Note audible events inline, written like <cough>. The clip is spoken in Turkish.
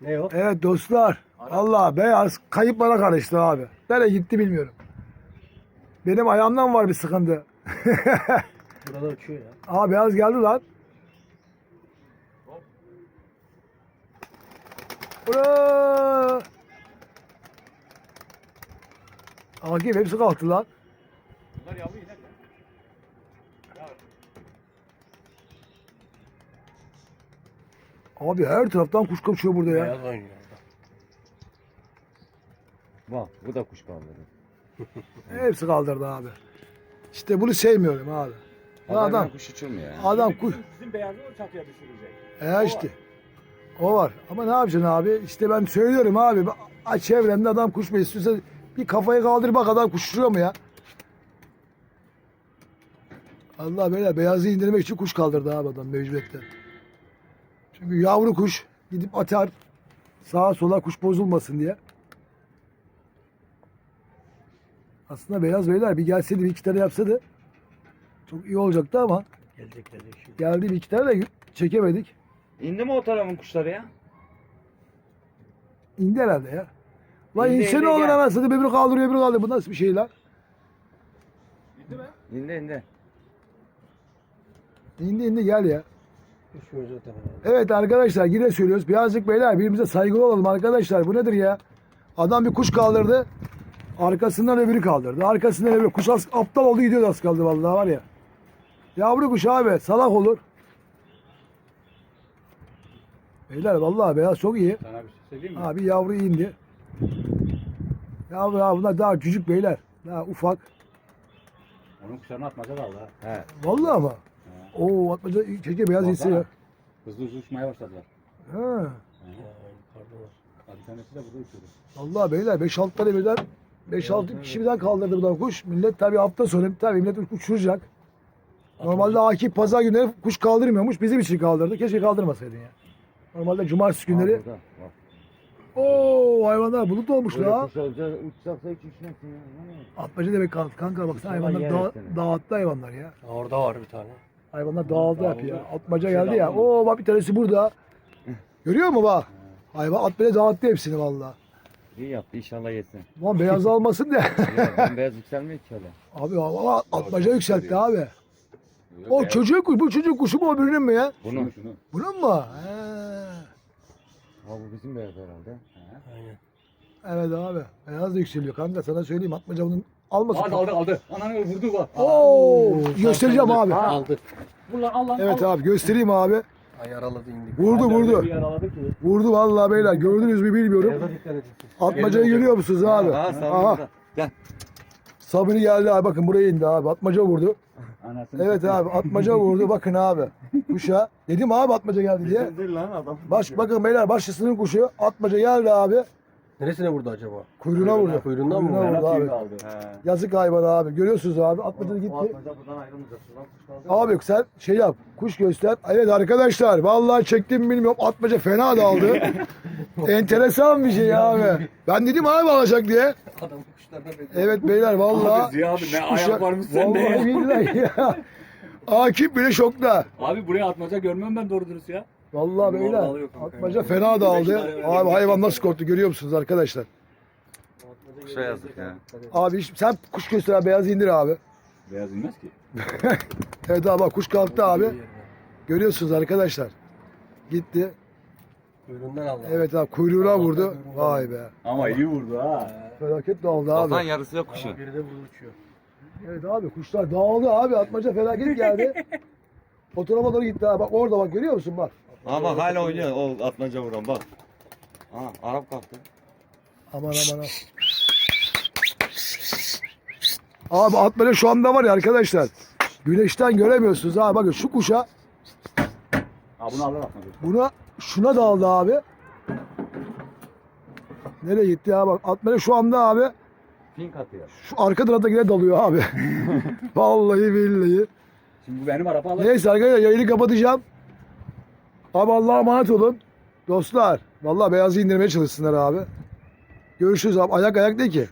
Ne o? Evet dostlar. Allah beyaz kayıplara karıştı abi. Nereye gitti bilmiyorum. Benim ayağımdan var bir sıkıntı. <laughs> Burada uçuyor ya. Aa beyaz geldi lan. Ura! Akif hepsi kalktı lan. Abi her taraftan kuş kaçıyor burada ya. Beyaz oynuyor orada. Bak bu da kuş kaldırdı. <laughs> Hepsi kaldırdı abi. İşte bunu sevmiyorum abi. Adam adam, kuş uçurmuyor ya. adam kuş. Bizim beyazı o çatıya düşürecek. E işte. O var. Ama ne yapacaksın abi? İşte ben söylüyorum abi. Aç çevrende adam kuş besliyorsa bir kafayı kaldır bak adam kuş uçuruyor mu ya? Allah böyle beyazı indirmek için kuş kaldırdı abi adam mecburiyetten. Çünkü yavru kuş gidip atar sağa sola kuş bozulmasın diye. Aslında beyaz beyler bir gelseydi bir iki tane yapsaydı çok iyi olacaktı ama Gelecek gelecek şimdi. geldi bir iki tane de çekemedik. İndi mi o tarafın kuşları ya? İndi herhalde ya. Lan İndi, inse indi, ne olur gel. anasını öbürü kaldırıyor öbürü kaldırıyor. Bu nasıl bir şey lan? Gitti mi? İndi indi. İndi indi gel ya. Evet arkadaşlar yine söylüyoruz. Birazcık beyler birbirimize saygılı olalım arkadaşlar. Bu nedir ya? Adam bir kuş kaldırdı. Arkasından öbürü kaldırdı. Arkasından öbürü. Kuş az, aptal oldu gidiyor az kaldı vallahi var ya. Yavru kuş abi salak olur. Beyler vallahi beyaz çok iyi. Sana bir şey söyleyeyim mi? Abi yavru indi. Yavru abi bunlar daha küçük beyler. Daha ufak. Onun kuşlarını atmaca ha. He. Vallahi ama. Oo atmaca çeke beyaz inse ya. Hızlı hızlı uçmaya başladılar. Ha. Ya, yukarıda var. Bir tanesi de burada uçuyordu. Vallahi beyler 5-6 tane birden 5-6 kişi birden kaldırdı buradan kuş. Millet tabi hafta sonu tabi millet uçuracak. Normalde Akif pazar günleri kuş kaldırmıyormuş. Bizim için kaldırdı. Keşke kaldırmasaydın ya. Normalde cumartesi günleri. Burada. Bak. Oo hayvanlar bulut olmuş Böyle la. kuş olacak, uçacaksa hiç uçmasın ya. Ne? Atmaca demek kaldı. Kanka baksana hayvanlar yer hepsini. dağıttı hayvanlar. Ya Orada var bir tane. Hayvanlar dağıldı hep ya. Atmaca şey geldi ya. Oo bak bir tanesi burada. Görüyor musun bak? Hayvan at bile dağıttı hepsini vallahi. İyi yaptı inşallah yesin. Lan beyaz almasın. <laughs> Ya, ben beyaz yükselmiyor ki öyle. abi ama atmaca yükseltti abi. O çocuğun kuş, bu çocuk kuşu mu öbürünün mü ya? Bunu. Bunun mu? He. Ha bu bizim beyaz herhalde. Aynen. Evet abi. Beyaz da yükseliyor kanka sana söyleyeyim atmaca bunun almasın. Aldı aldı aldı. Ananı vurdu bak. Oo, göstereceğim abi. Aldı. Vur lan al lan. Evet al. abi göstereyim abi. Ay yaraladı indik. Vurdu vurdu. Vurdu vallahi beyler gördünüz mü bilmiyorum. Atmacayı görüyor musunuz abi? Ha, Aha. sağ Gel. Sabri geldi abi bakın buraya indi abi. Atmaca vurdu. Anasını Evet abi atmaca vurdu <laughs> bakın abi. Kuşa. Dedim abi atmaca geldi diye. Dur lan adam. Baş, bakın beyler başkasının kuşu. Atmaca geldi abi. Neresine vurdu acaba? Kuyruğuna vurdu. Kuyruğundan mı Kuyruğuna vurdu? vurdu abi. Tüyünü aldı. He. Yazık hayvan abi. Görüyorsunuz abi. Atmaca gitti. Atmaca buradan ayrılmayacak. Şuradan kuş kaldı. Abi sen şey yap. Kuş göster. Evet arkadaşlar. Vallahi çektim bilmiyorum. Atmaca fena daldı. <laughs> Enteresan bir şey abi. Ben dedim abi alacak diye. Adam kuşlarına. Evet beyler vallahi. Abi Ziya abi ne kuşa- ayak varmış sende Vallahi ya. billahi ya. Akif bile şokta. Abi buraya atmaca görmem ben doğru dürüst ya. Vallahi Bunlar kanka Atmaca ya. fena öyle Abi hayvan nasıl korktu görüyor musunuz arkadaşlar? Kuşa yazık ya. Abi hiç- sen kuş göster abi, beyaz indir abi. Beyaz inmez ki. <laughs> Evet abi bak kuş kalktı abi. Görüyorsunuz arkadaşlar. Gitti. Kuyruğundan aldı. Evet abi kuyruğuna vurdu. Vay be. Ama iyi vurdu ha. Felaket daldı abi. Kafan yarısı yok kuşun. Biri de burada uçuyor. Evet abi kuşlar dağıldı abi. Atmaca felaket geldi. <laughs> Fotoğrafa doğru gitti abi. Bak orada bak görüyor musun bak. Ha bak hala oynuyor o atmaca vuran bak. Ha Arap kalktı. Aman aman. Abi atmaca şu anda var ya arkadaşlar. Güneşten göremiyorsunuz abi. Bakın şu kuşa Ha bunu alır atmaca. buna şuna daldı abi. Nereye gitti ya bak. Atmaca şu anda abi Pink atıyor. şu arka taraftakine dalıyor abi. <laughs> Vallahi billahi. Şimdi bu benim araba alır. Neyse arkadaşlar yayını kapatacağım. Abi Allah'a emanet olun. Dostlar. Vallahi beyazı indirmeye çalışsınlar abi. Görüşürüz abi. Ayak ayak de ki.